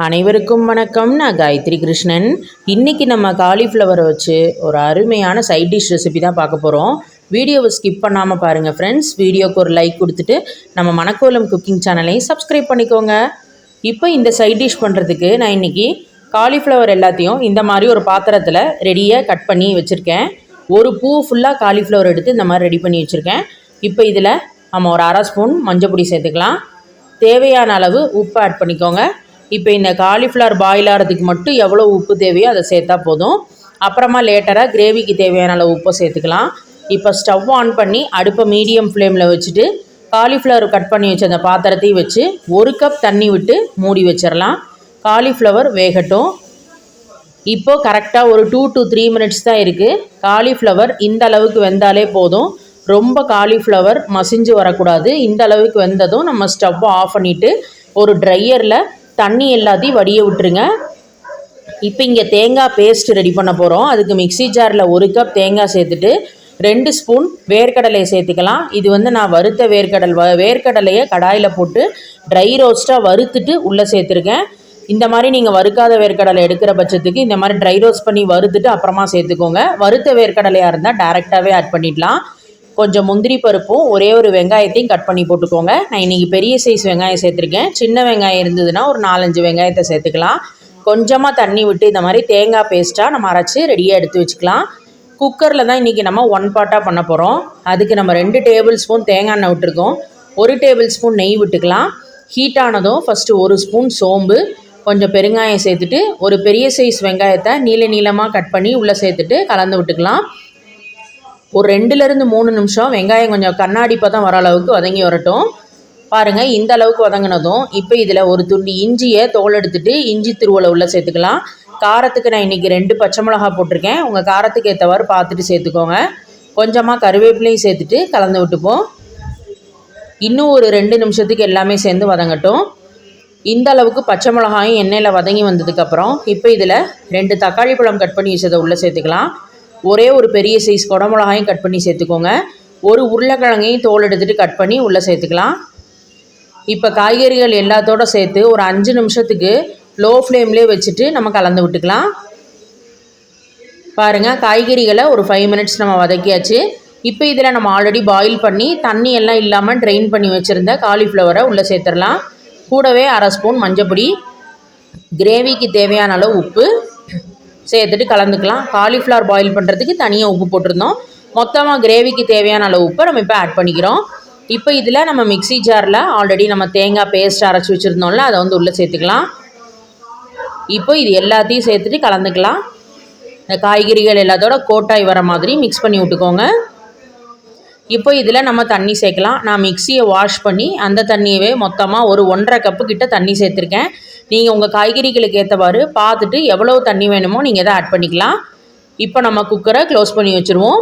அனைவருக்கும் வணக்கம். நான் காயத்ரி கிருஷ்ணன். இன்றைக்கி நம்ம காலிஃப்ளவரை வச்சு ஒரு அருமையான சைட் டிஷ் ரெசிபி தான் பார்க்க போகிறோம் வீடியோவை ஸ்கிப் பண்ணாமல் பாருங்கள் ஃப்ரெண்ட்ஸ் வீடியோக்கு ஒரு லைக் கொடுத்துட்டு நம்ம மணக்கோலம் குக்கிங் சேனலையும் சப்ஸ்கிரைப் பண்ணிக்கோங்க. இப்போ இந்த சைட் டிஷ் பண்ணுறதுக்கு நான் இன்றைக்கி காலிஃப்ளவர் எல்லாத்தையும் இந்த மாதிரி ஒரு பாத்திரத்தில் ரெடியாக கட் பண்ணி வச்சுருக்கேன். ஒரு பூ ஃபுல்லாக காலிஃப்ளவர் எடுத்து இந்த மாதிரி ரெடி பண்ணி வச்சுருக்கேன். இப்போ இதில் நம்ம ஒரு அரை ஸ்பூன் மஞ்சள் பொடி சேர்த்துக்கலாம். தேவையான அளவு உப்பு ஆட் பண்ணிக்கோங்க. இப்போ இந்த காலிஃப்ளவர் பாயில் ஆகிறதுக்கு மட்டும் எவ்வளோ உப்பு தேவையோ அதை சேர்த்தா போதும். அப்புறமா லேட்டராக கிரேவிக்கு தேவையான அளவு உப்பை சேர்த்துக்கலாம். இப்போ ஸ்டவ் ஆன் பண்ணி அடுப்பை மீடியம் ஃப்ளேமில் வச்சுட்டு காலிஃப்ளவர் கட் பண்ணி வச்ச அந்த பாத்திரத்தையும் வச்சு ஒரு கப் தண்ணி விட்டு மூடி வச்சிடலாம். காலிஃப்ளவர் வேகட்டும். இப்போது கரெக்டாக ஒரு டூ டு த்ரீ மினிட்ஸ் தான் இருக்குது காலிஃப்ளவர் இந்த அளவுக்கு வெந்தாலே போதும். ரொம்ப காலிஃப்ளவர் மசிஞ்சு வரக்கூடாது. இந்த அளவுக்கு வெந்ததும் நம்ம ஸ்டவ்வை ஆஃப் பண்ணிவிட்டு ஒரு ட்ரையரில் தண்ணி எல்லாத்தையும் வடிய விட்டுருங்க. இப்போ இங்கே தேங்காய் பேஸ்ட் ரெடி பண்ண போகிறோம் அதுக்கு மிக்சி ஜாரில் ஒரு கப் தேங்காய் சேர்த்துட்டு ரெண்டு ஸ்பூன் வேர்க்கடலையை சேர்த்துக்கலாம். இது வந்து நான் வறுத்த வேர்க்கடல் வ வேர்க்கடலையை கடாயில் போட்டு ட்ரை ரோஸ்ட்டாக வறுத்துட்டு உள்ளே சேர்த்துருக்கேன். இந்த மாதிரி நீங்கள் வறுக்காத வேர்க்கடலை எடுக்கிற பட்சத்துக்கு இந்த மாதிரி ட்ரை ரோஸ்ட் பண்ணி வறுத்துட்டு அப்புறமா சேர்த்துக்கோங்க. வறுத்த வேர்க்கடலையாக இருந்தால் டேரெக்டாகவே ஆட் பண்ணிடலாம். கொஞ்சம் முந்திரி பருப்பும் ஒரே ஒரு வெங்காயத்தையும் கட் பண்ணி போட்டுக்கோங்க. நான் இன்றைக்கி பெரிய சைஸ் வெங்காயம் சேர்த்துருக்கேன். சின்ன வெங்காயம் இருந்ததுன்னா ஒரு நாலஞ்சு வெங்காயத்தை சேர்த்துக்கலாம். கொஞ்சமாக தண்ணி விட்டு இந்த மாதிரி தேங்காய் பேஸ்ட்டாக நம்ம அரைச்சி ரெடியாக எடுத்து வச்சுக்கலாம். குக்கரில் தான் இன்றைக்கி நம்ம ஒன் பாட்டாக பண்ண போகிறோம் அதுக்கு நம்ம ரெண்டு டேபிள் ஸ்பூன் தேங்காய் எண்ணெய் விட்டுருக்கோம். ஒரு டேபிள் ஸ்பூன் நெய் விட்டுக்கலாம். ஹீட் ஆனதும் ஃபஸ்ட்டு ஒரு ஸ்பூன் சோம்பு. கொஞ்சம் பெருங்காயம் சேர்த்துட்டு ஒரு பெரிய சைஸ் வெங்காயத்தை நீள நீளமாக கட் பண்ணி உள்ளே சேர்த்துட்டு கலந்து விட்டுக்கலாம். ஒரு ரெண்டுலேருந்து மூணு நிமிஷம். வெங்காயம் கொஞ்சம் கண்ணாடி பதம் வர அளவுக்கு வதங்கி வரட்டும். பாருங்கள் இந்த அளவுக்கு வதங்கினதும் இப்போ இதில் ஒரு துண்டு இஞ்சியை தோல் எடுத்துட்டு இஞ்சி திருவலை உள்ளே சேர்த்துக்கலாம். காரத்துக்கு நான் இன்றைக்கி ரெண்டு பச்சை மிளகா போட்டிருக்கேன். உங்கள் காரத்துக்கு ஏற்றவாறு பார்த்துட்டு சேர்த்துக்கோங்க. கொஞ்சமாக கருவேப்பிலையும் சேர்த்துட்டு கலந்து விட்டுப்போம். இன்னும் ஒரு ரெண்டு நிமிஷத்துக்கு எல்லாமே சேர்ந்து வதங்கட்டும். இந்த அளவுக்கு பச்சை மிளகாயும் எண்ணெயில் வதங்கி வந்ததுக்கப்புறம் இப்போ இதில் ரெண்டு தக்காளி பழம் கட் பண்ணி வச்சதை உள்ளே சேர்த்துக்கலாம். ஒரே ஒரு பெரிய சைஸ் குடமிளகாயும் கட் பண்ணி சேர்த்துக்கோங்க. ஒரு உருளைக்கிழங்கையும் தோல் எடுத்துகிட்டு கட் பண்ணி உள்ளே சேர்த்துக்கலாம். இப்போ காய்கறிகள் எல்லாத்தோட சேர்த்து ஒரு அஞ்சு நிமிஷத்துக்கு லோ ஃப்ளேம்லேயே வச்சுட்டு நம்ம கலந்து விட்டுக்கலாம். பாருங்கள் காய்கறிகளை ஒரு ஃபைவ் மினிட்ஸ் நம்ம வதக்கியாச்சு. இப்போ இதில் நம்ம ஆல்ரெடி பாயில் பண்ணி தண்ணி எல்லாம் இல்லாமல் ட்ரெயின் பண்ணி வச்சுருந்த காலிஃப்ளவரை உள்ளே சேர்த்துடலாம். கூடவே அரை ஸ்பூன் மஞ்சப்பொடி கிரேவிக்கு தேவையான அளவு உப்பு சேர்த்துட்டு கலந்துக்கலாம். காலிஃப்ளவர் பாயில் பண்ணுறதுக்கு தனியாக உப்பு போட்டிருந்தோம். மொத்தமாக கிரேவிக்கு தேவையான அளவு உப்பை நம்ம இப்போ ஆட் பண்ணிக்கிறோம். இப்போ இதில் நம்ம மிக்சி ஜாரில் ஆல்ரெடி நம்ம தேங்காய் பேஸ்ட் அரைச்சி வச்சுருந்தோம்ல அதை வந்து உள்ளே சேர்த்துக்கலாம். இப்போ இது எல்லாத்தையும் சேர்த்துட்டு கலந்துக்கலாம். இந்த காய்கறிகள் எல்லாத்தோட கோட்டாய் வர மாதிரி மிக்ஸ் பண்ணி விட்டுக்கோங்க. இப்போ இதில் நம்ம தண்ணி சேர்க்கலாம். நான் மிக்சியை வாஷ் பண்ணி அந்த தண்ணியவே மொத்தமாக ஒரு ஒன்றரை கப்பு கிட்ட தண்ணி சேர்த்துருக்கேன். நீங்கள் உங்கள் காய்கறிகளுக்கு ஏற்றவாறு பார்த்துட்டு எவ்வளோ தண்ணி வேணுமோ நீங்கள் இதை ஆட் பண்ணிக்கலாம். இப்போ நம்ம குக்கரை க்ளோஸ் பண்ணி வச்சுருவோம்.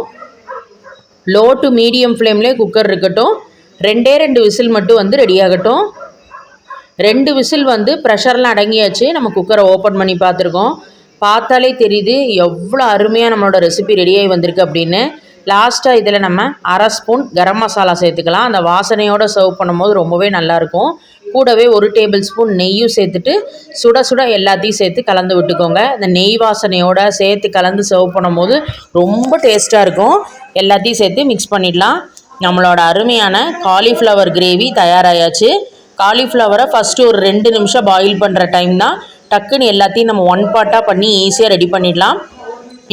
லோ டு மீடியம் ஃப்ளேம்லேயே குக்கர் இருக்கட்டும். ரெண்டே ரெண்டு விசில் மட்டும் வந்து ரெடி ஆகட்டும். ரெண்டு விசில் வந்து ப்ரெஷர்லாம் அடங்கியாச்சு. நம்ம குக்கரை ஓப்பன் பண்ணி பார்த்துருக்கோம். பார்த்தாலே தெரியுது எவ்வளோ அருமையாக நம்மளோட ரெசிபி ரெடியாகி வந்திருக்கு அப்படின்னு. லாஸ்ட்டாக இதில் நம்ம அரை ஸ்பூன் கரம் மசாலா சேர்த்துக்கலாம். அந்த வாசனையோடு சர்வ் பண்ணும்போது ரொம்பவே நல்லாயிருக்கும் கூடவே ஒரு டேபிள் ஸ்பூன் நெய்யும் சேர்த்துட்டு சுட சுட எல்லாத்தையும் சேர்த்து கலந்து விட்டுக்கோங்க. இந்த நெய் வாசனையோட சேர்த்து கலந்து சர்வ் பண்ணும்போது ரொம்ப டேஸ்ட்டாக இருக்கும். எல்லாத்தையும் சேர்த்து மிக்ஸ் பண்ணிடலாம். நம்மளோட அருமையான காலிஃப்ளவர் கிரேவி தயாராகியாச்சு காலிஃப்ளவரை ஃபஸ்ட்டு ஒரு ரெண்டு நிமிஷம் பாயில் பண்ணுற டைம் தான் டக்குன்னு எல்லாத்தையும் நம்ம ஒன் பார்ட்டாக பண்ணி ஈஸியாக ரெடி பண்ணிடலாம்.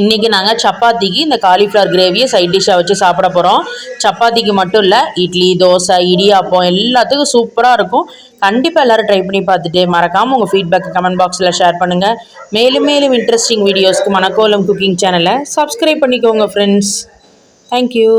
இன்றைக்கி நாங்கள் சப்பாத்திக்கு இந்த காலிஃப்ளவர் கிரேவியை சைட் டிஷ்ஷாக வச்சு சாப்பிட போகிறோம் சப்பாத்திக்கு மட்டும் இல்லை இட்லி தோசை இடியாப்பம் எல்லாத்துக்கும் சூப்பராக இருக்கும். கண்டிப்பாக எல்லோரும் ட்ரை பண்ணி பார்த்துட்டு மறக்காமல் உங்கள் ஃபீட்பேக்கை கமெண்ட் பாக்ஸில் ஷேர் பண்ணுங்கள் மேலும் மேலும் இன்ட்ரெஸ்டிங் வீடியோஸ்க்கு மணக்கோலம் குக்கிங் சேனலை சப்ஸ்கிரைப் பண்ணிக்கோங்க ஃப்ரெண்ட்ஸ் தேங்க்யூ